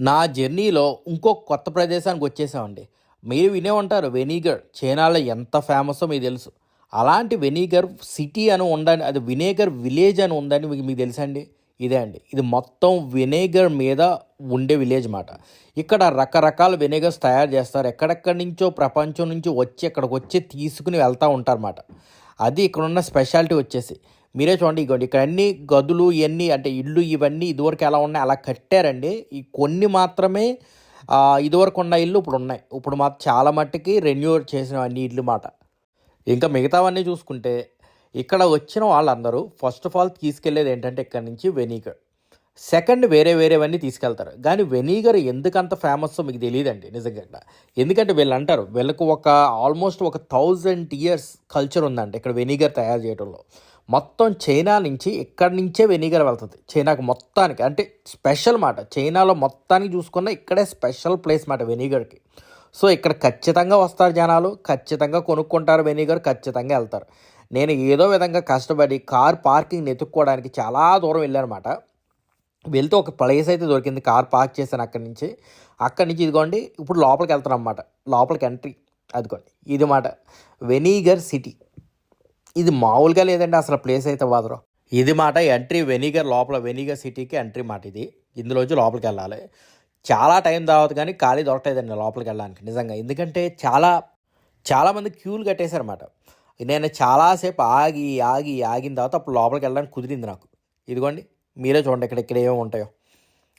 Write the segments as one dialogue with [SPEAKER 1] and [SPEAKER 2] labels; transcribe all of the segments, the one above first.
[SPEAKER 1] నా జర్నీలో ఇంకో కొత్త ప్రదేశానికి వచ్చేసామండి. మీరు వినే ఉంటారు వెనిగర్. చైనాలో ఎంత ఫేమసో మీకు తెలుసు. అలాంటి వెనిగర్ సిటీ అని ఉండని అది వినేగర్ విలేజ్ అని ఉందని మీకు మీకు తెలుసండి ఇదే అండి. ఇది మొత్తం వెనేగర్ మీద ఉండే విలేజ్ మాట ఇక్కడ రకరకాల వినేగర్స్ తయారు చేస్తారు. ఎక్కడెక్కడి నుంచో ప్రపంచం నుంచి వచ్చి ఇక్కడికి వచ్చి తీసుకుని వెళ్తూ ఉంటారన్నమాట అది ఇక్కడ ఉన్న స్పెషాలిటీ వచ్చేసి. మీరే చూడండి ఇగోండి. ఇక్కడ అన్ని గదులు ఇవన్నీ అంటే ఇల్లు ఇవన్నీ ఇదివరకు ఎలా ఉన్నాయి అలా కట్టారండి. ఈ కొన్ని మాత్రమే ఇదివరకు ఉన్న ఇల్లు ఇప్పుడు ఉన్నాయి. ఇప్పుడు మా చాలా మట్టుకి రెన్యూవర్ చేసిన అన్ని ఇల్లు మాట. ఇంకా మిగతావన్నీ చూసుకుంటే ఇక్కడ వచ్చిన వాళ్ళందరూ ఫస్ట్ ఆఫ్ ఆల్ తీసుకెళ్ళేది ఏంటంటే ఇక్కడ నుంచి వెనీగర్. సెకండ్ వేరే వేరేవన్నీ తీసుకెళ్తారు. కానీ వెనీగర్ ఎందుకంత ఫేమస్ మీకు తెలియదండి నిజంగా. ఎందుకంటే వీళ్ళు అంటారు వీళ్ళకు ఒక ఆల్మోస్ట్ ఒక థౌజండ్ ఇయర్స్ కల్చర్ ఉందండి ఇక్కడ వెనీగర్ తయారు చేయడంలో మొత్తం చైనా నుంచి ఇక్కడి నుంచే వెనిగర్ వెళ్తుంది. చైనాకు మొత్తానికి అంటే స్పెషల్ మాట చైనాలో మొత్తానికి చూసుకున్న ఇక్కడే స్పెషల్ ప్లేస్ మాట వెనిగర్కి. సో ఇక్కడ ఖచ్చితంగా వస్తారు జనాలు ఖచ్చితంగా కొనుక్కుంటారు వెనిగర్ ఖచ్చితంగా వెళ్తారు. నేను ఏదో విధంగా కష్టపడి కార్ పార్కింగ్ ఎత్తుక్కోవడానికి చాలా దూరం వెళ్ళానమాట వెళ్తే ఒక ప్లేస్ అయితే దొరికింది కార్ పార్క్ చేశాను అక్కడి నుంచి. అక్కడి నుంచి ఇదిగోండి ఇప్పుడు లోపలికి వెళ్తాను అన్నమాట లోపలికి ఎంట్రీ అదిగోండి. ఇది మాట వెనిగర్ సిటీ. ఇది మామూలుగా లేదండి అసలు ప్లేస్ అయితే మాత్రం. ఇది మాట ఎంట్రీ వెనిగర్ లోపల వెనిగర్ సిటీకి ఎంట్రీ మాట ఇది. ఇందులోంచి లోపలికి వెళ్ళాలి. చాలా టైం తర్వాత కానీ ఖాళీ దొరకలేదండి లోపలికి వెళ్ళడానికి నిజంగా. ఎందుకంటే చాలా చాలామంది క్యూలు కట్టేశారన్నమాట. నేను చాలాసేపు ఆగి ఆగి ఆగిన తర్వాత అప్పుడు లోపలికి వెళ్ళడానికి కుదిరింది నాకు. ఇదిగోండి మీరే చూడండి ఇక్కడ ఇక్కడ ఏమేమి ఉంటాయో.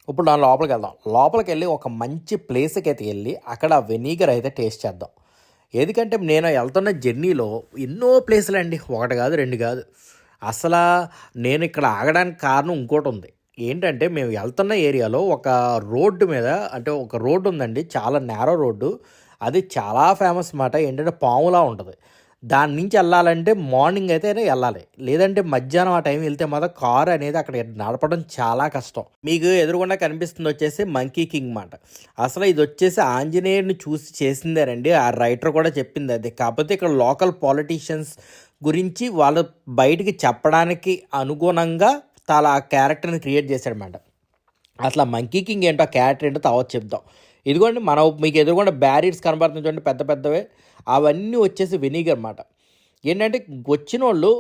[SPEAKER 1] ఇప్పుడు నా లోపలికి వెళ్దాం. లోపలికి వెళ్ళి ఒక మంచి ప్లేస్కి అయితే వెళ్ళి అక్కడ వెనిగర్ అయితే టేస్ట్ చేద్దాం. ఎందుకంటే నేను వెళ్తున్న జర్నీలో ఎన్నో ప్లేసులు అండి ఒకటి కాదు రెండు కాదు. అసలు నేను ఇక్కడ ఆగడానికి కారణం ఇంకోటి ఉంది. ఏంటంటే మేము వెళ్తున్న ఏరియాలో ఒక రోడ్డు మీద అంటే ఒక రోడ్డు ఉందండి చాలా నేరో రోడ్డు. అది చాలా ఫేమస్ మాట ఏంటంటే పాములా ఉంటుంది. దాని నుంచి వెళ్ళాలంటే మార్నింగ్ అయితే వెళ్ళాలి. లేదంటే మధ్యాహ్నం ఆ టైం వెళ్తే మాత్రం కారు అనేది అక్కడ నడపడం చాలా కష్టం. మీకు ఎదురుగుండా కనిపిస్తుంది వచ్చేసి మంకీ కింగ్ మాట. అసలు ఇది వచ్చేసి ఆంజనేయుడిని చూసి చేసిందేనండి ఆ రైటర్ కూడా చెప్పింది అది. కాకపోతే ఇక్కడ లోకల్ పాలిటీషియన్స్ గురించి వాళ్ళు బయటికి చెప్పడానికి అనుగుణంగా తల ఆ క్యారెక్టర్ని క్రియేట్ చేశాడనమాట అసలు ఆ మంకీ కింగ్ ఏంటో క్యారెక్టర్ ఏంటో తావత్ చెప్దాం. ఇదిగోండి మనం మీకు ఎదురుకుండా బ్యారియర్స్ కనబడుతుంది చూడండి పెద్ద పెద్దవే. అవన్నీ వచ్చేసి వెనిగర్ అన్నమాట ఏంటంటే వచ్చిన వాళ్ళు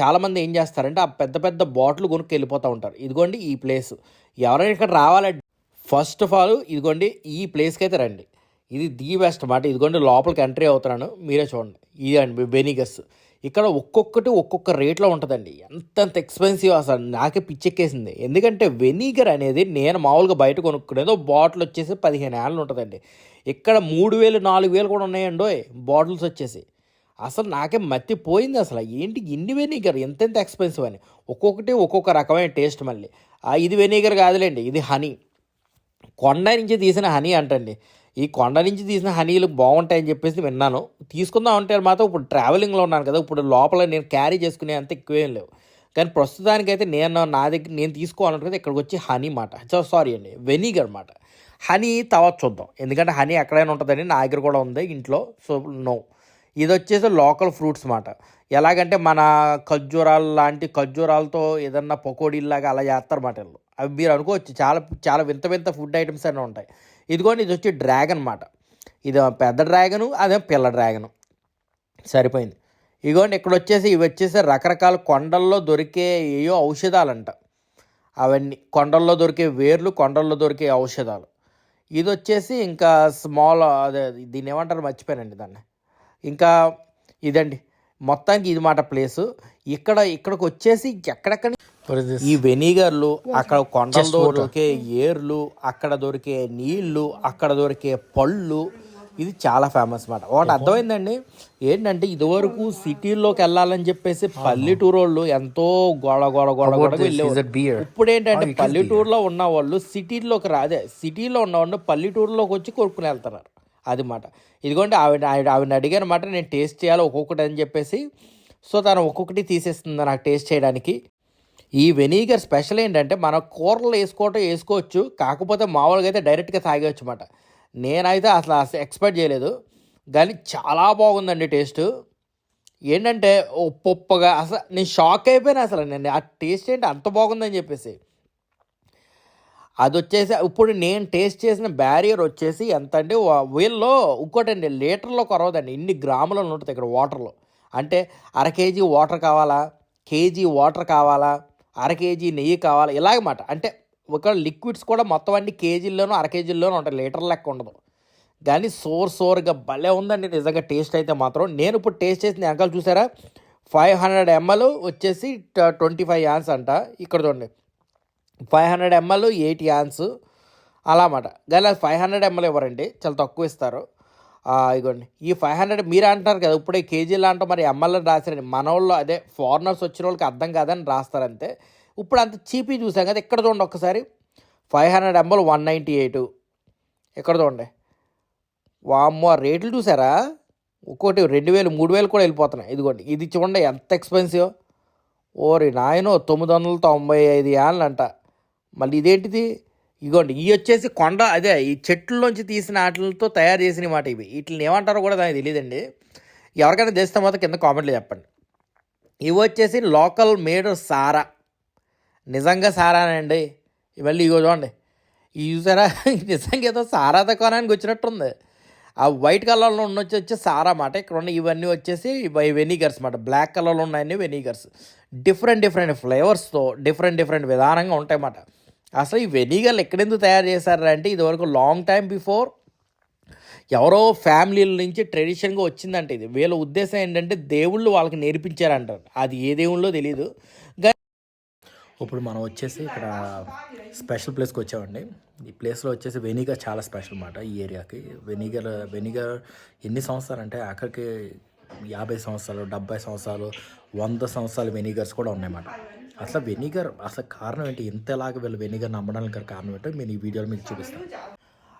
[SPEAKER 1] చాలామంది ఏం చేస్తారంటే ఆ పెద్ద పెద్ద బాటిల్ కొనుక్కి వెళ్ళిపోతూ ఉంటారు. ఇదిగోండి ఈ ప్లేస్. ఎవరైనా ఇక్కడ రావాలంటే ఫస్ట్ ఆఫ్ ఆల్ ఇదిగోండి ఈ ప్లేస్కి అయితే రండి. ఇది ది బెస్ట్ మాట. ఇదిగోండి లోపలికి ఎంట్రీ అవుతున్నాను. మీరే చూడండి. ఇది అండి వెనీగర్స్. ఇక్కడ ఒక్కొక్కటి ఒక్కొక్క రేట్లో ఉంటుందండి. ఎంతంత ఎక్స్పెన్సివ్ అసలు నాకే పిచ్చెక్కేసింది. ఎందుకంటే వెనిగర్ అనేది నేను మామూలుగా బయట కొనుక్కునేదో బాటిల్ వచ్చేసి పదిహేను ఏళ్ళు ఉంటుందండి. ఇక్కడ మూడు వేలు నాలుగు వేలు కూడా ఉన్నాయండో బాటిల్స్ వచ్చేసి. అసలు నాకే మత్తిపోయింది అసలు. ఏంటి ఇన్ని వెనిగర్? ఎంతెంత ఎక్స్పెన్సివ్ అని. ఒక్కొక్కటి ఒక్కొక్క రకమైన టేస్ట్ మళ్ళీ. ఆ, ఇది వెనిగర్ కాదులేండి. ఇది హనీ కొండ నుంచి తీసిన హనీ అంటండి. ఈ కొండ నుంచి తీసిన హనీలు బాగుంటాయని చెప్పేసి విన్నాను. తీసుకుందాం అంటే మాత్రం ఇప్పుడు ట్రావెలింగ్లో ఉన్నాను కదా. ఇప్పుడు లోపల నేను క్యారీ చేసుకునే అంత ఎక్కువేం లేవు. కానీ ప్రస్తుతానికైతే నేను నా దగ్గర నేను తీసుకోవాలంటే ఇక్కడికి వచ్చి హనీ మాట. సారీ అండి. వెనిగర్ మాట. హనీ తర్వాత చూద్దాం. ఎందుకంటే హనీ ఎక్కడైనా ఉంటుందని నా దగ్గర కూడా ఉంది ఇంట్లో సో నో. ఇది వచ్చేసి లోకల్ ఫ్రూట్స్ మాట. ఎలాగంటే మన ఖర్జూరాలు లాంటి ఖర్జూరాలతో ఏదన్నా పకోడీలాగా అలా చేస్తారన్నమాట వీళ్ళు. అవి మీరు అనుకోవచ్చు చాలా చాలా వింత వింత ఫుడ్ ఐటమ్స్ అన్నీ ఉంటాయి. ఇదిగోండి ఇది వచ్చి డ్రాగన్ మాట. ఇది పెద్ద డ్రాగను అదే పిల్ల డ్రాగను. సరిపోయింది. ఇదిగోండి ఇక్కడ వచ్చేసి ఇవి వచ్చేసి రకరకాల కొండల్లో దొరికే ఏయో ఔషధాలంట. అవన్నీ కొండల్లో దొరికే వేర్లు కొండల్లో దొరికే ఔషధాలు. ఇది వచ్చేసి ఇంకా స్మాల్ అదే దీన్ని ఏమంటారు? మర్చిపోయానండి దాన్ని. ఇంకా ఇదండి. మొత్తానికి ఇది మాట ప్లేసు ఇక్కడ ఇక్కడికి వచ్చేసి ఎక్కడెక్కడ ఈ వెనిగర్లు అక్కడ కొండల్లో దొరికే ఏర్లు అక్కడ దొరికే నీళ్ళు అక్కడ దొరికే పళ్ళు ఇది చాలా ఫేమస్ మాట. ఒకటి అర్థమైందండి? ఏంటంటే ఇదివరకు సిటీల్లోకి వెళ్ళాలని చెప్పేసి పల్లెటూరు వాళ్ళు ఎంతో గోడ గోడ గోడ గోడ ఇప్పుడు ఏంటంటే పల్లెటూరులో ఉన్న వాళ్ళు సిటీల్లోకి రాదే సిటీలో ఉన్న వాళ్ళు పల్లెటూరులోకి వచ్చి కొనుక్కుని వెళ్తున్నారు. అది మాట. ఇదిగోండి ఆవిడ ఆవిడ అడిగాను మాట నేను టేస్ట్ చేయాలి ఒక్కొక్కటి అని చెప్పేసి. సో తను ఒక్కొక్కటి తీసేస్తుంది నాకు టేస్ట్ చేయడానికి. ఈ వెనిగర్ స్పెషల్ ఏంటంటే మన కూరలు వేసుకోవటం వేసుకోవచ్చు కాకపోతే మామూలుగా అయితే డైరెక్ట్గా తాగేయచ్చు అన్నమాట నేనైతే అసలు అసలు ఎక్స్పెక్ట్ చేయలేదు. కానీ చాలా బాగుందండి టేస్ట్ ఏంటంటే ఉప్పొప్పగా అసలు నేను షాక్ అయిపోయాను అసలు. నేను ఆ టేస్ట్ ఏంటి అంత బాగుందని చెప్పేసి. అది వచ్చేసి ఇప్పుడు నేను టేస్ట్ చేసిన బ్యారియర్ వచ్చేసి ఎంత అంటే వీళ్ళలో ఇంకోటండి లీటర్లో కొరవదండి. ఇన్ని గ్రాములలో ఉంటుంది ఇక్కడ వాటర్లో అంటే అర కేజీ వాటర్ కావాలా? కేజీ వాటర్ కావాలా? అర కేజీ నెయ్యి కావాలా? ఇలాగమాట అంటే ఒక లిక్విడ్స్ కూడా మొత్తం అన్ని కేజీల్లోనూ అర కేజీల్లోనూ ఉంటాయి. లీటర్ లెక్క ఉండదు. కానీ సోర్ సోర్గా భలే ఉందండి. నిజంగా టేస్ట్ అయితే మాత్రం. నేను ఇప్పుడు టేస్ట్ చేసిన అంకల్ చూసారా? ఫైవ్ హండ్రెడ్ ఎంఎల్ వచ్చేసి ట్వంటీ ఫైవ్ యాన్స్ అంట. ఇక్కడ చూడండి. Five hundred ml eight yens అలా అన్నమాట. కానీ అది ఫైవ్ హండ్రెడ్ ఎంఎల్ ఇవ్వరండి. చాలా తక్కువ ఇస్తారు. ఇగోండి. ఈ ఫైవ్ హండ్రెడ్ మీరు అంటారు కదా ఇప్పుడే కేజీలు అంటాం మరి ఎంఎల్ రాశారండి మన వాళ్ళు అదే ఫారినర్స్ వచ్చిన వాళ్ళకి అర్థం కాదని రాస్తారంతే. ఇప్పుడు అంత చీపీ చూసాం కదా ఇక్కడ చూడండి ఒక్కసారి? Five hundred ml one ninety eight. ఇక్కడ చూడండి? వామ్మో రేట్లు చూసారా? ఒక్కోటి రెండు వేలు మూడు వేలు కూడా వెళ్ళిపోతున్నాయి. ఇదిగోండి ఇది చూడండి ఎంత ఎక్స్పెన్సివ్ ఓరి నాయనో తొమ్మిది వందల తొంభై ఐదు ఏళ్ళంట అంట మళ్ళీ ఇదేంటిది? ఇదిగోండి ఇవి వచ్చేసి కొండ అదే ఈ చెట్లలోంచి తీసిన ఆటలతో తయారు చేసిన మాట ఇవి. వీటిని ఏమంటారో కూడా దానికి తెలియదండి. ఎవరికైనా తెలిస్తే మాత్రం కింద కామెంట్లు చెప్పండి. ఇవి వచ్చేసి లోకల్ మేడ్ సారా. నిజంగా సారానండి. మళ్ళీ ఇగో చూడండి. ఈ చూసారా? నిజంగా ఏదో సారా దుకాణానికి వచ్చినట్టుంది. ఆ వైట్ కలర్లో ఉన్న వచ్చి వచ్చి సారా మాట ఇక్కడ ఉన్న ఇవన్నీ వచ్చేసి వెనిగర్స్ మాట బ్లాక్ కలర్లో ఉన్నాయన్నీ వెనిగర్స్. డిఫరెంట్ డిఫరెంట్ ఫ్లేవర్స్తో డిఫరెంట్ డిఫరెంట్ విధానంగా ఉంటాయి అన్నమాట. అసలు ఈ వెనిగర్లు ఎక్కడెందుకు తయారు చేశారంటే ఇదివరకు లాంగ్ టైం బిఫోర్ ఎవరో ఫ్యామిలీల నుంచి ట్రెడిషన్గా వచ్చిందంటే ఇది. వీళ్ళ ఉద్దేశం ఏంటంటే దేవుళ్ళు వాళ్ళకి నేర్పించారంటారు అది ఏ దేవుళ్ళో తెలియదు కానీ ఇప్పుడు మనం వచ్చేసి ఇక్కడ స్పెషల్ ప్లేస్కి వచ్చామండి. ఈ ప్లేస్లో వచ్చేసి వెనిగర్ చాలా స్పెషల్ అనమాట ఈ ఏరియాకి. వెనిగర్ వెనిగర్ ఎన్ని సంవత్సరాలు అంటే అక్కడికి యాభై సంవత్సరాలు డెబ్బై సంవత్సరాలు వంద సంవత్సరాలు వెనిగర్స్ కూడా ఉన్నాయన్నమాట. అసలు వెనిగర్ అసలు కారణం ఏంటి? ఇంతలాగా వీళ్ళు వెనిగర్ నమ్మడానికి కారణం ఏంటో నేను ఈ వీడియోలో మీకు చూపిస్తాను.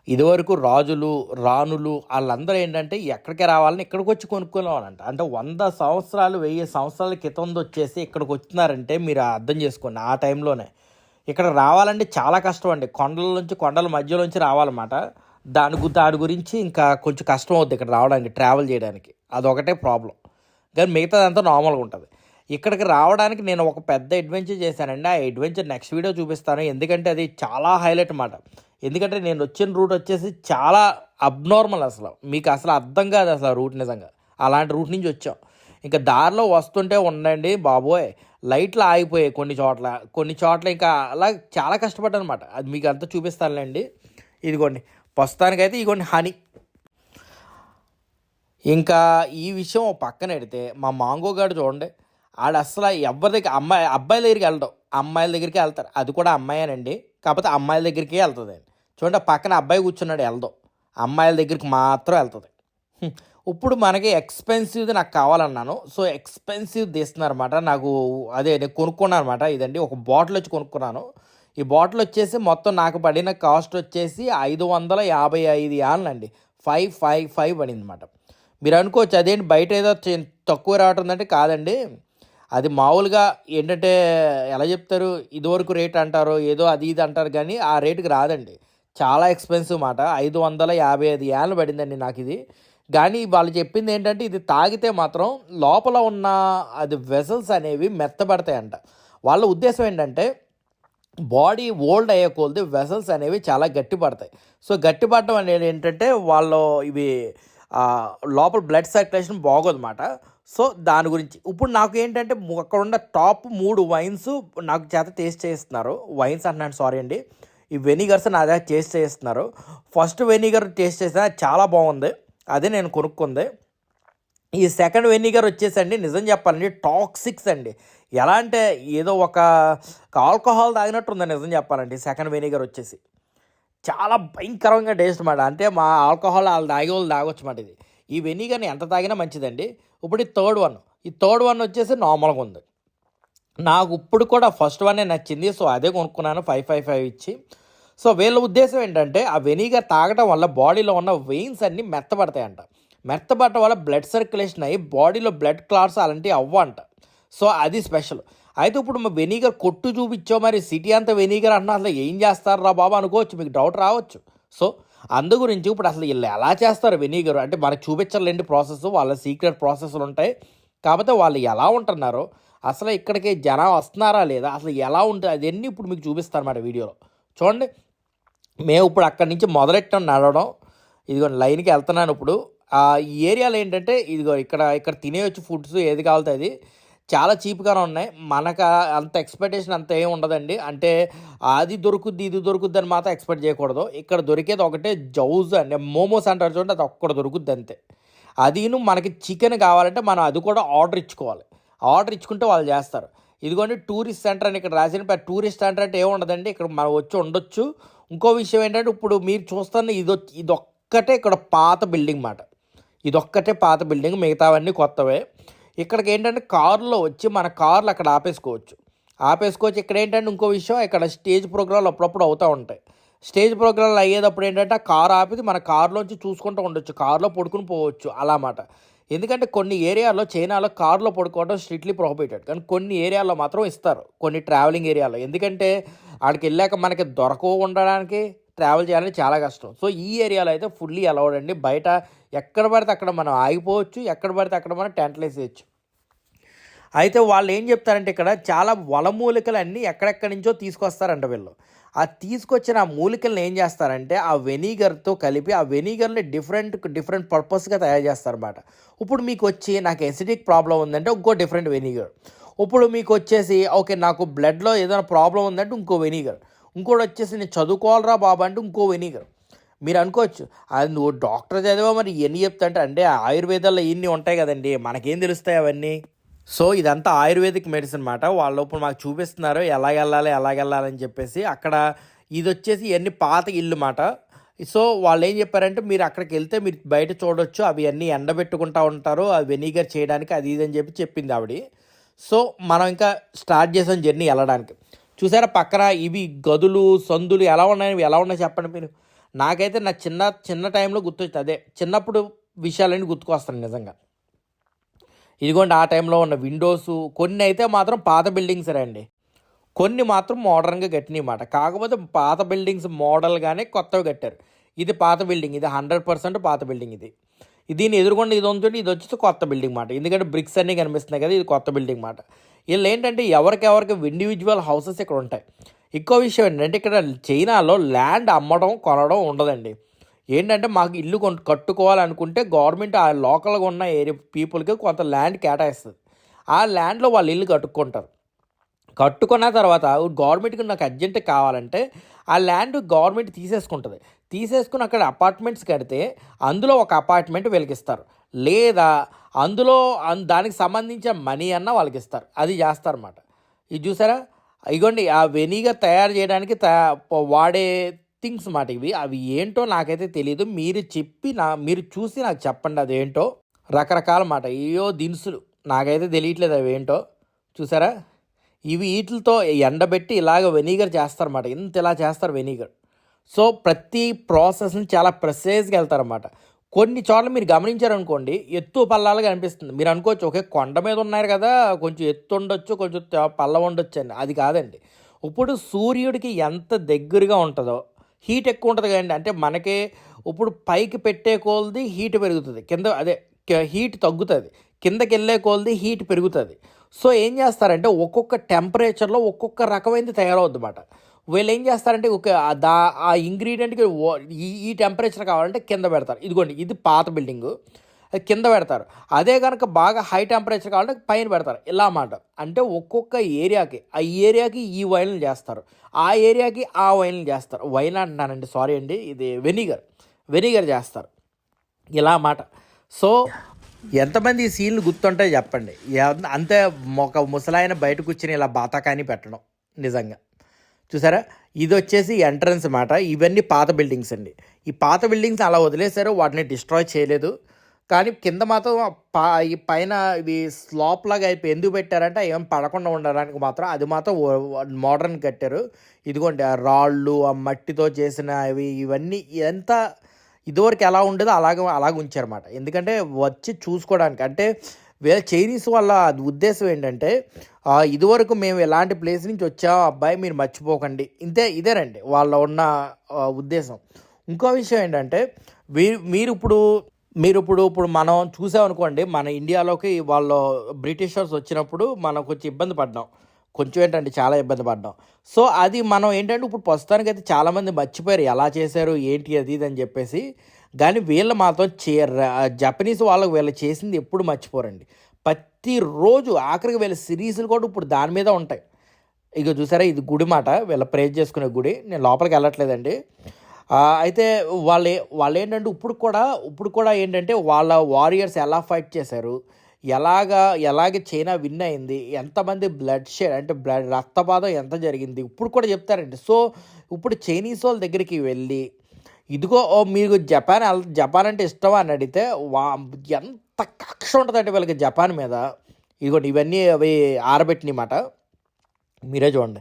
[SPEAKER 1] ఇదివరకు రాజులు రాణులు వాళ్ళందరూ ఏంటంటే ఎక్కడికి రావాలని ఇక్కడికి వచ్చి కొనుక్కునేవాళ్ళంట. అంటే వంద సంవత్సరాలు వెయ్యి సంవత్సరాల క్రితం వచ్చేసి ఇక్కడికి వచ్చినారంటే మీరు అర్థం చేసుకోండి ఆ టైంలోనే. ఇక్కడ రావాలంటే చాలా కష్టం అండి. కొండల నుంచి కొండల మధ్యలోంచి రావాలన్నమాట. దాని దాని గురించి ఇంకా కొంచెం కష్టం అవుద్ది ఇక్కడ రావడానికి ట్రావెల్ చేయడానికి. అదొకటే ప్రాబ్లం కానీ మిగతాదంతా నార్మల్గా ఉంటుంది. ఇక్కడికి రావడానికి నేను ఒక పెద్ద అడ్వెంచర్ చేశానండి. ఆ అడ్వెంచర్ నెక్స్ట్ వీడియో చూపిస్తాను. ఎందుకంటే అది చాలా హైలైట్ అన్నమాట. ఎందుకంటే నేను వచ్చిన రూట్ వచ్చేసి చాలా అబ్నార్మల్ అసలు. మీకు అసలు అర్థం కాదు అసలు ఆ రూట్ నిజంగా. అలాంటి రూట్ నుంచి వచ్చాం. ఇంకా దారిలో వస్తుంటే ఉండండి బాబోయ్ లైట్లు ఆగిపోయాయి కొన్ని చోట్ల. కొన్ని చోట్ల ఇంకా అలా చాలా కష్టపడ్డాను అనమాట అది మీకు అంతా చూపిస్తానులేండి. ఇదిగోండి ప్రస్తుతానికైతే ఇదిగోండి హనీ. ఇంకా ఈ విషయం పక్కన పెడితే మా మాంగో గారు చూడండి ఆడ అసలు ఎవరి దగ్గర అమ్మాయి అబ్బాయిల దగ్గరికి వెళ్ళడం అమ్మాయిల దగ్గరికి వెళ్తారు. అది కూడా అమ్మాయేనండి. కాకపోతే అమ్మాయిల దగ్గరికి వెళ్తుంది చూడండి ఆ పక్కన అబ్బాయి కూర్చున్నాడు వెళ్దాం. అమ్మాయిల దగ్గరికి మాత్రం వెళ్తుంది. ఇప్పుడు మనకి ఎక్స్పెన్సివ్ది నాకు కావాలన్నాను. సో ఎక్స్పెన్సివ్ తీస్తున్నారన్నమాట. నాకు అదే నేను కొనుక్కున్నాను అనమాట ఇదండి ఒక బాటిల్ వచ్చి కొనుక్కున్నాను. ఈ బాటిల్ వచ్చేసి మొత్తం నాకు పడిన కాస్ట్ వచ్చేసి ఐదు వందల యాభై ఐదు యాన్లండి. ఫైవ్ ఫైవ్ ఫైవ్ పడింది అనమాట మీరు అనుకోవచ్చు అదేంటి బయట ఏదో తక్కువ తక్కువ రావటుందంటే కాదండి. అది మామూలుగా ఏంటంటే ఎలా చెప్తారు? ఇదివరకు రేట్ అంటారు ఏదో అది ఇది అంటారు కానీ ఆ రేటుకి రాదండి. చాలా ఎక్స్పెన్సివ్ మాట. ఐదు వందల యాభై ఐదు ఏళ్ళు పడిందండి నాకు ఇది కానీ వాళ్ళు చెప్పింది ఏంటంటే ఇది తాగితే మాత్రం లోపల ఉన్న అది వెసల్స్ అనేవి మెత్తబడతాయంట. వాళ్ళ ఉద్దేశం ఏంటంటే బాడీ ఓల్డ్ అయ్యే కొలది వెసల్స్ అనేవి చాలా గట్టి పడతాయి సో గట్టి పడటం అనేది ఏంటంటే వాళ్ళు ఇవి లోపల బ్లడ్ సర్క్యులేషన్ బాగోదన్నమాట సో దాని గురించి. ఇప్పుడు నాకు ఏంటంటే అక్కడ ఉన్న టాప్ మూడు వైన్స్ నాకు చేత టేస్ట్ చేస్తున్నారు. వైన్స్ అంటున్నాను సారీ అండి. ఈ వెనిగర్స్ నా దగ్గర టేస్ట్ చేస్తున్నారు. ఫస్ట్ వెనిగర్ టేస్ట్ చేసిన చాలా బాగుంది. అదే నేను కొనుక్కుంది. ఈ సెకండ్ వెనిగర్ వచ్చేసండి నిజం చెప్పాలండి టాక్సిక్స్ అండి. ఎలా అంటే ఏదో ఒక ఆల్కహాల్ తాగినట్టు ఉంది నిజం చెప్పాలండి సెకండ్ వెనిగర్ వచ్చేసి. చాలా భయంకరంగా టేస్ట్ మాట. అంటే మా ఆల్కహాల్ వాళ్ళు తాగే వాళ్ళు తాగొచ్చు మాట ఇది. ఈ వెనిగర్ని ఎంత తాగినా మంచిదండి. ఇప్పుడు ఈ థర్డ్ వన్ ఈ థర్డ్ వన్ వచ్చేసి నార్మల్గా ఉంది. నాకు ఇప్పుడు కూడా ఫస్ట్ వన్నే నచ్చింది. సో అదే కొనుక్కున్నాను. ఫైవ్ ఫైవ్ ఫైవ్ ఇచ్చి. సో వీళ్ళ ఉద్దేశం ఏంటంటే ఆ వెనిగర్ తాగడం వల్ల బాడీలో ఉన్న వెయిన్స్ అన్నీ మెత్తబడతాయంట. మెత్తబడటం వల్ల బ్లడ్ సర్క్యులేషన్ అయ్యి బాడీలో బ్లడ్ క్లాట్స్ అలాంటివి అవ్వంట సో అది స్పెషల్ అయితే ఇప్పుడు మా వెనిగర్ కొట్టు చూపించో మరి సిటీ అంతా వెనిగర్ అంటున్నా అసలు ఏం చేస్తారు రా బాబా అనుకోవచ్చు మీకు డౌట్ రావచ్చు. సో అందు గురించి ఇప్పుడు అసలు వీళ్ళు ఎలా చేస్తారు వెనిగర్? అంటే మనకు చూపించలేండి ప్రాసెస్ వాళ్ళ సీక్రెట్ ప్రాసెస్లు ఉంటాయి. కాకపోతే వాళ్ళు ఎలా ఉంటున్నారో అసలు ఇక్కడికి జనం వస్తున్నారా లేదా అసలు ఎలా ఉంటుంది అదన్నీ ఇప్పుడు మీకు చూపిస్తారు మాట వీడియోలో. చూడండి మేము ఇప్పుడు అక్కడి నుంచి మొదలెట్టాం నడవడం. ఇదిగో లైన్కి వెళ్తున్నాను ఇప్పుడు. ఆ ఈ ఏరియాలో ఏంటంటే ఇదిగో ఇక్కడ ఇక్కడ తినేయచ్చు ఫుడ్స్ ఏది కావాలితే అది. చాలా చీప్గానే ఉన్నాయి. మనకు అంత ఎక్స్పెక్టేషన్ అంత ఏం ఉండదండి. అంటే అది దొరుకుద్ది ఇది దొరుకుద్ది అని మాత్రం ఎక్స్పెక్ట్ చేయకూడదు. ఇక్కడ దొరికేది ఒకటే జౌజ్ అండి. మోమోస్ అంటారు చూడండి అది ఒక్కడ దొరుకుద్ది అంతే. అదిను మనకి చికెన్ కావాలంటే మనం అది కూడా ఆర్డర్ ఇచ్చుకోవాలి. ఆర్డర్ ఇచ్చుకుంటే వాళ్ళు చేస్తారు. ఇదిగోండి టూరిస్ట్ సెంటర్ అని ఇక్కడ రాసిన టూరిస్ట్ సెంటర్ అంటే ఏముండదండి? ఇక్కడ మనం వచ్చి ఉండొచ్చు. ఇంకో విషయం ఏంటంటే ఇప్పుడు మీరు చూస్తున్న ఇది ఇదొక్కటే ఇక్కడ పాత బిల్డింగ్ మాట. ఇదొక్కటే పాత బిల్డింగ్ మిగతావన్నీ కొత్తవే. ఇక్కడికి ఏంటంటే కారులో వచ్చి మన కార్లు అక్కడ ఆపేసుకోవచ్చు. ఆపేసుకోవచ్చు. ఇక్కడ ఏంటంటే ఇంకో విషయం ఇక్కడ స్టేజ్ ప్రోగ్రాంలు అప్పుడప్పుడు అవుతూ ఉంటాయి. స్టేజ్ ప్రోగ్రాంలు అయ్యేటప్పుడు ఏంటంటే ఆ కారు ఆపి మన కారులోంచి చూసుకుంటూ ఉండొచ్చు. కారులో పడుకుని పోవచ్చు. అలా మాట. ఎందుకంటే కొన్ని ఏరియాలో చైనాలో కారులో పడుకోవడం స్ట్రిక్ట్లీ ప్రొహిబిటెడ్. కానీ కొన్ని ఏరియాలో మాత్రం ఇస్తారు. కొన్ని ట్రావెలింగ్ ఏరియాలో. ఎందుకంటే ఆడికి వెళ్ళాక మనకి దొరకవు ఉండడానికి ట్రావెల్ చేయాలని చాలా కష్టం. సో ఈ ఏరియాలో అయితే ఫుల్లీ అలౌడ్ అండి. బయట ఎక్కడ పడితే అక్కడ మనం ఆగిపోవచ్చు. ఎక్కడ పడితే అక్కడ మనం టెంట్లేస్ చేయొచ్చు అయితే వాళ్ళు ఏం చెప్తారంటే ఇక్కడ చాలా వలమూలికలు అన్నీ ఎక్కడెక్కడి నుంచో తీసుకొస్తారంట వీళ్ళు. ఆ తీసుకొచ్చిన ఆ మూలికలను ఏం చేస్తారంటే ఆ వెనిగర్తో కలిపి ఆ వెనిగర్ని డిఫరెంట్ డిఫరెంట్ పర్పస్గా తయారు చేస్తారన్నమాట. ఇప్పుడు మీకు వచ్చి నాకు ఎసిడిక్ ప్రాబ్లం ఉందంటే ఇంకో డిఫరెంట్ వెనిగర్. ఇప్పుడు మీకు వచ్చేసి ఓకే నాకు బ్లడ్లో ఏదైనా ప్రాబ్లం ఉందంటే ఇంకో వెనిగర్. ఇంకోటి వచ్చేసి నేను చదువుకోవాలరా బాబా అంటే ఇంకో వెనిగర్. మీరు అనుకోవచ్చు అది నువ్వు డాక్టర్ చదివా మరి ఎన్ని చెప్తా అంటే ఆయుర్వేదాల్లో ఇన్ని ఉంటాయి కదండి. మనకేం తెలుస్తాయి అవన్నీ? సో ఇదంతా ఆయుర్వేదిక్ మెడిసిన్ మాట వాళ్ళు ఇప్పుడు మాకు చూపిస్తున్నారు ఎలా వెళ్ళాలి ఎలా వెళ్ళాలని చెప్పేసి అక్కడ ఇది వచ్చేసి ఇవన్నీ పాత ఇల్లు మాట సో వాళ్ళు ఏం చెప్పారంటే మీరు అక్కడికి వెళ్తే మీరు బయట చూడొచ్చు అవి అన్నీ ఎండబెట్టుకుంటా ఉంటారు అవి వెనిగర్ చేయడానికి అది ఇది అని చెప్పి చెప్పింది ఆవిడ. సో మనం ఇంకా స్టార్ట్ చేసాం జర్నీ వెళ్ళడానికి. చూసారా పక్కన ఇవి గదులు సందులు ఎలా ఉన్నాయి ఇవి ఎలా ఉన్నాయి చెప్పండి మీరు. నాకైతే నా చిన్న చిన్న టైంలో గుర్తొచ్చింది అదే. చిన్నప్పుడు విషయాలన్నీ గుర్తుకొస్తాను నిజంగా. ఇదిగోండి ఆ టైంలో ఉన్న విండోస్ కొన్ని అయితే మాత్రం పాత బిల్డింగ్స్ రండి కొన్ని మాత్రం మోడర్న్గా కట్టినాయి కాకపోతే పాత బిల్డింగ్స్ మోడల్గానే కొత్తవి కట్టారు. ఇది పాత బిల్డింగ్ ఇది హండ్రెడ్ పర్సెంట్ పాత బిల్డింగ్ ఇది. దీన్ని ఎదుర్కొండ ఇది ఉంటుంది ఇది వచ్చేసి కొత్త బిల్డింగ్ మాట ఎందుకంటే బ్రిక్స్ అన్నీ కనిపిస్తున్నాయి కదా ఇది కొత్త బిల్డింగ్ మాట వీళ్ళు ఏంటంటే ఎవరికెవరికి ఇండివిజువల్ హౌసెస్ ఇక్కడ ఉంటాయి. ఇంకో విషయం ఏంటంటే ఇక్కడ చైనాలో ల్యాండ్ అమ్మడం కొనడం ఉండదండి. ఏంటంటే మాకు ఇల్లు కొ కట్టుకోవాలనుకుంటే గవర్నమెంట్ ఆ లోకల్గా ఉన్న ఏరియా పీపుల్కి కొంత ల్యాండ్ కేటాయిస్తుంది. ఆ ల్యాండ్లో వాళ్ళు ఇల్లు కట్టుకుంటారు. కట్టుకున్న తర్వాత గవర్నమెంట్కి నాకు అర్జెంట్ కావాలంటే ఆ ల్యాండ్ గవర్నమెంట్ తీసేసుకుంటుంది. తీసేసుకుని అక్కడ అపార్ట్మెంట్స్ కడితే అందులో ఒక అపార్ట్మెంట్ వెలిగిస్తారు లేదా అందులో దానికి సంబంధించిన మనీ అన్న వాళ్ళకి ఇస్తారు. అది చేస్తారన్నమాట. ఇది చూసారా? ఇగోండి ఆ వెనీగా తయారు చేయడానికి తయా- వాడే థింగ్స్ మాట ఇవి. అవి ఏంటో నాకైతే తెలియదు మీరు చెప్పి నా మీరు చూసి నాకు చెప్పండి అదేంటో. రకరకాల మాట. ఏయో దినుసులు. నాకైతే తెలియట్లేదు అవి ఏంటో. చూసారా? ఇవి వీటితో ఎండబెట్టి ఇలాగ వెనిగర్ చేస్తారన్నమాట. ఇంత ఇలా చేస్తారు వెనిగర్. సో ప్రతి ప్రాసెస్ని చాలా ప్రెసైజ్గా వెళ్తారన్నమాట. కొన్ని చోట్ల మీరు గమనించారనుకోండి ఎత్తు పల్లాలుగా అనిపిస్తుంది. మీరు అనుకోవచ్చు ఓకే కొండ మీద ఉన్నారు కదా కొంచెం ఎత్తు ఉండొచ్చు కొంచెం పల్ల ఉండొచ్చు అని. అది కాదండి. ఇప్పుడు సూర్యుడికి ఎంత దగ్గరగా ఉంటుందో హీట్ ఎక్కువ ఉంటుంది కదండి. అంటే మనకే ఇప్పుడు పైకి పెట్టే కోల్ది హీట్ పెరుగుతుంది. కింద అదే హీట్ తగ్గుతుంది. కిందకి వెళ్ళే కోల్ది హీట్ పెరుగుతుంది. సో ఏం చేస్తారంటే ఒక్కొక్క టెంపరేచర్లో ఒక్కొక్క రకమైనది తయారవుద్ది అన్నమాట వీళ్ళు ఏం చేస్తారంటే ఒక దా ఆ ఇంగ్రీడియంట్కి ఈ ఈ టెంపరేచర్ కావాలంటే కింద పెడతారు. ఇదిగోండి ఇది పాత బిల్డింగు. కింద పెడతారు. అదే కనుక బాగా హై టెంపరేచర్ కావాలంటే పైన పెడతారు. ఇలా అన్నమాట అంటే ఒక్కొక్క ఏరియాకి ఆ ఏరియాకి ఈ వైన్లు చేస్తారు. ఆ ఏరియాకి ఆ వైన్లు చేస్తారు. వైన్ అంటున్నానండి సారీ అండి. ఇది వెనిగర్ వెనిగర్ చేస్తారు. ఇలా మాట. సో ఎంతమంది ఈ సీన్లు గుర్తుంటే చెప్పండి. అంతే ఒక ముసలాయన బయట కూర్చుని ఇలా బాతాకాని పెట్టడం నిజంగా. చూసారా? ఇది వచ్చేసి ఎంట్రన్స్ మాట. ఇవన్నీ పాత బిల్డింగ్స్ అండి. ఈ పాత బిల్డింగ్స్ అలా వదిలేశారు వాటిని డిస్ట్రాయ్ చేయలేదు. కానీ కింద మాత్రం పా ఈ పైన ఇవి స్లాప్ లాగా అయిపోయి ఎందుకు పెట్టారంటే ఏం పడకుండా ఉండడానికి మాత్రం అది మాత్రం మోడర్న్ కట్టారు. ఇదిగోండి ఆ రాళ్ళు ఆ మట్టితో చేసిన ఇవి ఇవన్నీ ఎంత ఇదివరకు ఎలా ఉండేదో అలాగే అలాగ ఉంచారన్నమాట. ఎందుకంటే వచ్చి చూసుకోవడానికి అంటే వేరే చైనీస్ వాళ్ళ ఉద్దేశం ఏంటంటే ఇదివరకు మేము ఎలాంటి ప్లేస్ నుంచి వచ్చాం అబ్బాయి మీరు మర్చిపోకండి. ఇంతే ఇదేనండి వాళ్ళ ఉన్న ఉద్దేశం. ఇంకో విషయం ఏంటంటే మీరు మీరు ఇప్పుడు మీరు ఇప్పుడు ఇప్పుడు మనం చూసామనుకోండి మన ఇండియాలోకి వాళ్ళు బ్రిటిషర్స్ వచ్చినప్పుడు మనం కొంచెం ఇబ్బంది పడ్డాం. కొంచెం ఏంటంటే చాలా ఇబ్బంది పడ్డాం. సో అది మనం ఏంటంటే ఇప్పుడు ప్రస్తుతానికి అయితే చాలామంది మర్చిపోయారు. ఎలా చేశారు? ఏంటి? అది ఇది అని చెప్పేసి. కానీ వీళ్ళు మాత్రం చే జపనీస్ వాళ్ళకి వీళ్ళు చేసింది ఎప్పుడు మర్చిపోరండి. ప్రతిరోజు ఆఖరికి వీళ్ళ సిరీస్లు కూడా ఇప్పుడు దాని మీద ఉంటాయి. ఇక చూసారా? ఇది గుడి మాట. వీళ్ళ ప్రేజ్ చేసుకునే గుడి. నేను లోపలికి వెళ్ళట్లేదండి. అయితే వాళ్ళే వాళ్ళు ఏంటంటే ఇప్పుడు కూడా ఇప్పుడు కూడా ఏంటంటే వాళ్ళ వారియర్స్ ఎలా ఫైట్ చేశారు ఎలాగా ఎలాగ చైనా విన్ అయింది ఎంతమంది బ్లడ్ షేడ్ అంటే బ్లడ్ రక్తపాతం ఎంత జరిగింది ఇప్పుడు కూడా చెప్తారండి. సో ఇప్పుడు చైనీస్ వాళ్ళ దగ్గరికి వెళ్ళి ఇదిగో ఓ మీకు జపాన్ జపాన్ అంటే ఇష్టమా అని అడిగితే వా ఎంత కక్ష ఉంటుందంటే వీళ్ళకి జపాన్ మీద ఇదిగోండి ఇవన్నీ అవి ఆరబెట్టినమాట మీరే చూడండి.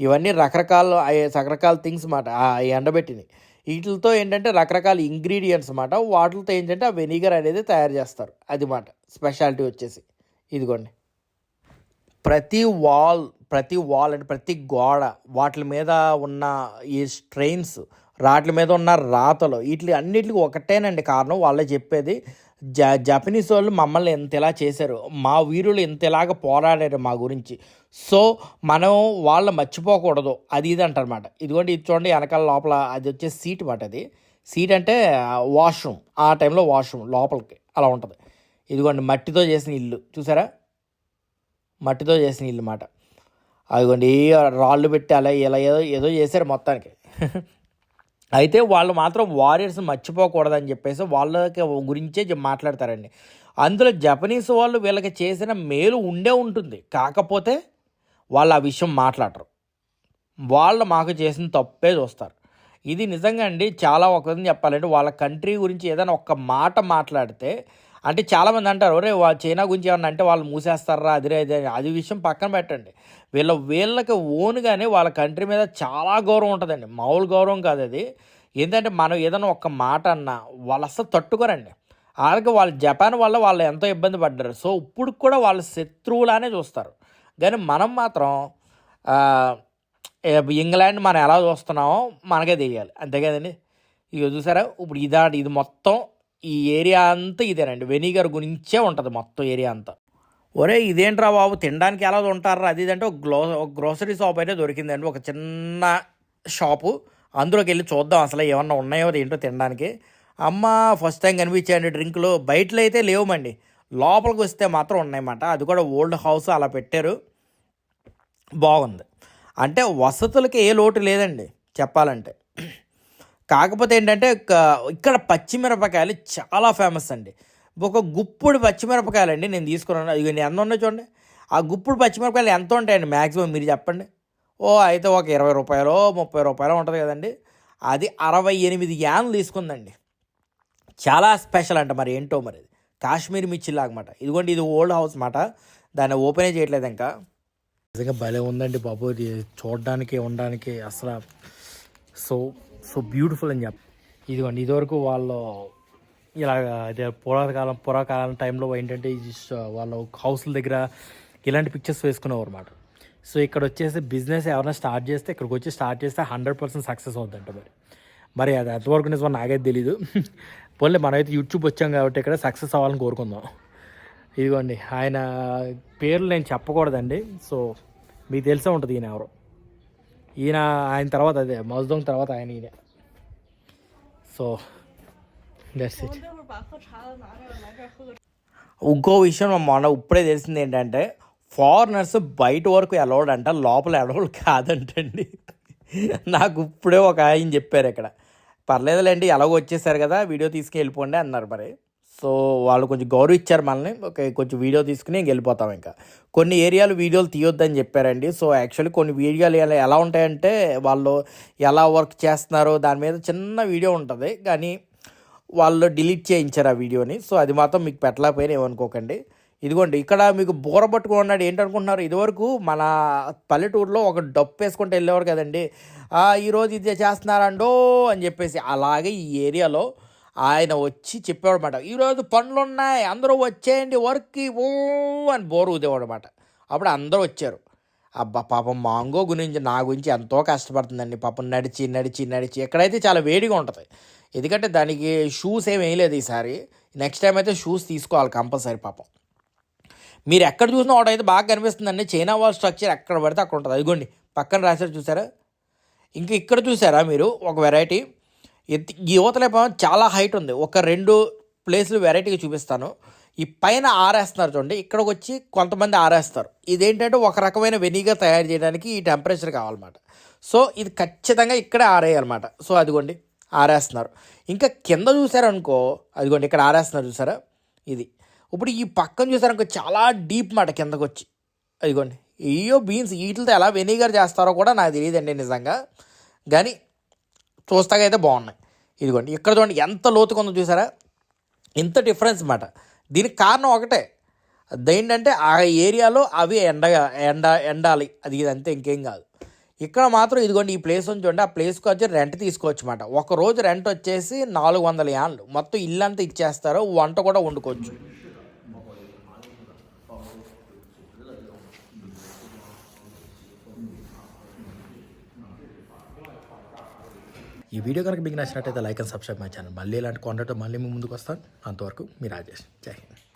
[SPEAKER 1] ఇవన్నీ రకరకాల రకరకాల థింగ్స్ మాట ఎండబెట్టినాయి. ఎండబెట్టినవి వీటితో ఏంటంటే రకరకాల ఇంగ్రీడియంట్స్ మాట వాటితో ఏంటంటే ఆ వెనిగర్ అనేది తయారు చేస్తారు. అది మాట స్పెషాలిటీ వచ్చేసి. ఇదిగోండి. ప్రతి వాల్ ప్రతి వాల్ అంటే ప్రతి గోడ వాటి మీద ఉన్న ఈ స్ట్రెయిన్స్ రాట్ల మీద ఉన్న రాతలు వీటి అన్నిటికి ఒకటేనండి కారణం. వాళ్ళే చెప్పేది జ జపనీస్ వాళ్ళు మమ్మల్ని ఎంత ఇలా చేశారు. మా వీరులు ఎంత ఇలాగ పోరాడారు మా గురించి. సో మనం వాళ్ళు మర్చిపోకూడదు. అది ఇది అంటారన్నమాట. ఇదిగోండి ఇది చూడండి వెనకాల లోపల అది వచ్చే సీట్ మాట అది. సీట్ అంటే వాష్రూమ్ ఆ టైంలో వాష్రూమ్ లోపలికి అలా ఉంటుంది. ఇదిగోండి మట్టితో చేసిన ఇల్లు. చూసారా? మట్టితో చేసిన ఇల్లు మాట. అదిగోండి రాళ్ళు పెట్టి అలా ఇలా ఏదో ఏదో చేశారు మొత్తానికి. అయితే వాళ్ళు మాత్రం వారియర్స్ మర్చిపోకూడదని చెప్పేసి వాళ్ళకి గురించే మాట్లాడతారండి. అందులో జపనీస్ వాళ్ళు వీళ్ళకి చేసిన మేలు ఉండే ఉంటుంది. కాకపోతే వాళ్ళు ఆ విషయం మాట్లాడరు. వాళ్ళు మాకు చేసిన తప్పే చూస్తారు. ఇది నిజంగా అండి చాలా ఒక చెప్పాలంటే వాళ్ళ కంట్రీ గురించి ఏదైనా ఒక్క మాట మాట్లాడితే అంటే చాలామంది అంటారు ఒరే వా చైనా గురించి ఏమన్నా అంటే వాళ్ళు మూసేస్తారా అదిరే అది అది విషయం పక్కన పెట్టండి. వీళ్ళ వీళ్ళకి ఓన్గానే వాళ్ళ కంట్రీ మీద చాలా గౌరవం ఉంటుందండి. మామూలు గౌరవం కాదు అది. ఏంటంటే మనం ఏదైనా ఒక్క మాట అన్నా వాళ్ళు అసలు తట్టుకోరండి. అలాగే వాళ్ళు జపాన్ వల్ల వాళ్ళు ఎంతో ఇబ్బంది పడ్డారు. సో ఇప్పుడు కూడా వాళ్ళు శత్రువులానే చూస్తారు. కానీ మనం మాత్రం ఇంగ్లాండ్ మనం ఎలా చూస్తున్నామో మనకే తెలియాలి. అంతే కదండి ఇక చూసారా? ఇప్పుడు ఇదా ఇది మొత్తం ఈ ఏరియా అంతా ఇదేనండి. వెనిగర్ గురించే ఉంటుంది మొత్తం ఏరియా అంతా. ఒరే ఇదేంట్రా బాబు? తినడానికి ఎలా ఉంటారా అది ఇది అంటే ఒక గ్లో ఒక గ్రోసరీ షాప్ అయితే దొరికిందండి. ఒక చిన్న షాపు అందులోకి వెళ్ళి చూద్దాం అసలు ఏమన్నా ఉన్నాయో ఏంటో తినడానికి. అమ్మ ఫస్ట్ టైం కనిపించాయండి డ్రింకులు. బయటలో అయితే లేవమండి. లోపలికి వస్తే మాత్రం ఉన్నాయన్నమాట. అది కూడా ఓల్డ్ హౌస్ అలా పెట్టారు. బాగుంది. అంటే వసతులకి ఏ లోటు లేదండి చెప్పాలంటే. కాకపోతే ఏంటంటే ఇక్కడ పచ్చిమిరపకాయలు చాలా ఫేమస్ అండి. ఒక గుప్పుడు పచ్చిమిరపకాయలు అండి నేను తీసుకున్నాను. నేను ఎంత ఉన్నాయి చూడండి. ఆ గుప్పుడు పచ్చిమిరపకాయలు ఎంత ఉంటాయండి మ్యాక్సిమం మీరు చెప్పండి. ఓ అయితే ఒక ఇరవై రూపాయలు ముప్పై రూపాయలు ఉంటుంది కదండి. అది అరవై ఎనిమిది యాన్లు తీసుకుందండి. చాలా స్పెషల్ అంట మరి ఏంటో మరి. ఇది కాశ్మీర్ మిర్చిలాగమాట. ఇదిగోండి ఇది ఓల్డ్ హౌస్ మాట. దాన్ని ఓపెనే చేయట్లేదు ఇంకా. నిజంగా భలే ఉందండి బాబు. ఇది చూడడానికి ఉండడానికి అసలు సో సో బ్యూటిఫుల్ అని చెప్పి ఇదిగోండి ఇదివరకు వాళ్ళు ఇలాగ అదే పురాతకాలం పురాకాలం టైంలో ఏంటంటే ఈ వాళ్ళ హౌస్ల దగ్గర ఇలాంటి పిక్చర్స్ వేసుకునేవారు అనమాట సో ఇక్కడ వచ్చేసి బిజినెస్ ఎవరైనా స్టార్ట్ చేస్తే ఇక్కడికి వచ్చి స్టార్ట్ చేస్తే హండ్రెడ్ పర్సెంట్ సక్సెస్ అవుతుందంట మరి. మరి అది ఎంతవరకు నిజమో నాకైతే తెలీదు. పోన్లే మనమైతే యూట్యూబ్ వచ్చాం కాబట్టి ఇక్కడ సక్సెస్ అవ్వాలని కోరుకుందాం. ఇదిగోండి ఆయన పేర్లు నేను చెప్పకూడదండి. సో మీకు తెలిసే ఉంటుంది ఈయన ఎవరు. ఈయన ఆయన తర్వాత అదే మజ్దోంగ్ తర్వాత ఆయన ఈయన. సో ఇంకో విషయం మన ఇప్పుడే తెలిసింది ఏంటంటే ఫారినర్స్ బయట వరకు అలౌడ్ అంట లోపల అలౌడ్ కాదంటండి. నాకు ఇప్పుడే ఒక ఆయన చెప్పారు ఇక్కడ. పర్లేదులేండి ఎలాగో వచ్చేసారు కదా వీడియో తీసుకెళ్ళిపోండి అన్నారు మరి. సో వాళ్ళు కొంచెం గౌరవించారు మనల్ని. ఓకే కొంచెం వీడియో తీసుకుని వెళ్ళిపోతాం ఇంకా. కొన్ని ఏరియాలు వీడియోలు తీయొద్దని చెప్పారండి. సో యాక్చువల్లీ కొన్ని వీడియోలు ఎలా ఉంటాయంటే వాళ్ళు ఎలా వర్క్ చేస్తున్నారో దాని మీద చిన్న వీడియో ఉంటుంది. కానీ వాళ్ళు డిలీట్ చేయించారు ఆ వీడియోని. సో అది మాత్రం మీకు పెట్టలేకపోయినా ఏమనుకోకండి. ఇదిగోండి ఇక్కడ మీకు బోర పట్టుకుని ఉన్నాడు ఏంటనుకుంటున్నారు? ఇదివరకు మన పల్లెటూరులో ఒక డప్పు వేసుకుంటూ వెళ్ళేవారు కదండి. ఈరోజు ఇది చేస్తున్నారండో అని చెప్పేసి అలాగే ఈ ఏరియాలో ఆయన వచ్చి చెప్పేవాడు అనమాట ఈరోజు పనులు ఉన్నాయి అందరూ వచ్చేయండి వర్క్కి ఓ అని బోరు ఊదేవాడు అనమాట అప్పుడు అందరూ వచ్చారు. అబ్బా పాపం మాంగో గురించి నా గురించి ఎంతో కష్టపడుతుందండి. పాపం నడిచి నడిచి నడిచి. ఎక్కడైతే చాలా వేడిగా ఉంటుంది. ఎందుకంటే దానికి షూస్ ఏం వేయలేదు ఈసారి. నెక్స్ట్ టైం అయితే షూస్ తీసుకోవాలి కంపల్సరీ పాపం. మీరు ఎక్కడ చూసినా ఒకటి అయితే బాగా కనిపిస్తుందండి. చైనా వాల్ స్ట్రక్చర్ ఎక్కడ పడితే అక్కడ ఉంటుంది. అదిగోండి పక్కన రాశారు చూసారా? ఇంకా ఇక్కడ చూసారా మీరు? ఒక వెరైటీ ఎత్తి ఈ చాలా హైట్ ఉంది. ఒక రెండు ప్లేస్లు వెరైటీగా చూపిస్తాను. ఈ పైన ఆరేస్తున్నారు చూడండి. ఇక్కడికి వచ్చి కొంతమంది ఆరేస్తారు. ఇదేంటంటే ఒక రకమైన వెనిగర్ తయారు చేయడానికి ఈ టెంపరేచర్ కావాలన్నమాట. సో ఇది ఖచ్చితంగా ఇక్కడే ఆరేయాలన్నమాట. సో అదిగోండి. ఆరేస్తున్నారు. ఇంకా కింద చూసారనుకో అదిగోండి ఇక్కడ ఆరేస్తున్నారు చూసారా? ఇది. ఇప్పుడు ఈ పక్కన చూసారనుకో చాలా డీప్ మాట కిందకు వచ్చి అదిగోండి. అయ్యో బీన్స్ వీటితో ఎలా వెనిగర్ చేస్తారో కూడా నాకు తెలియదండి నిజంగా. కానీ చూస్తాగా అయితే బాగున్నాయి. ఇదిగోండి. ఇక్కడ చూడండి ఎంత లోతుగా చూసారా? ఇంత డిఫరెన్స్ అన్నమాట దీనికి కారణం ఒకటే. అదేంటంటే ఆ ఏరియాలో అవి ఎండ ఎండ ఎండాలి. అది ఇది అంతే ఇంకేం కాదు. ఇక్కడ మాత్రం ఇదిగోండి ఈ ప్లేస్ నుంచి చూడండి. ఆ ప్లేస్కి వచ్చి రెంట్ తీసుకోవచ్చు అనమాట ఒక రోజు రెంట్ వచ్చేసి నాలుగు వందల యాన్లు. మొత్తం ఇల్లంతా ఇచ్చేస్తారు. వంట కూడా వండుకోవచ్చు. ఈ వీడియో కనుక మీకు నచ్చినట్టయితే like and subscribe my channel. మళ్ళీ ఇలాంటి కాంటెంట్ మళ్ళీ మీ ముందుకు వస్తాను. అంతవరకు మీ రాజేష్. జై హింద్.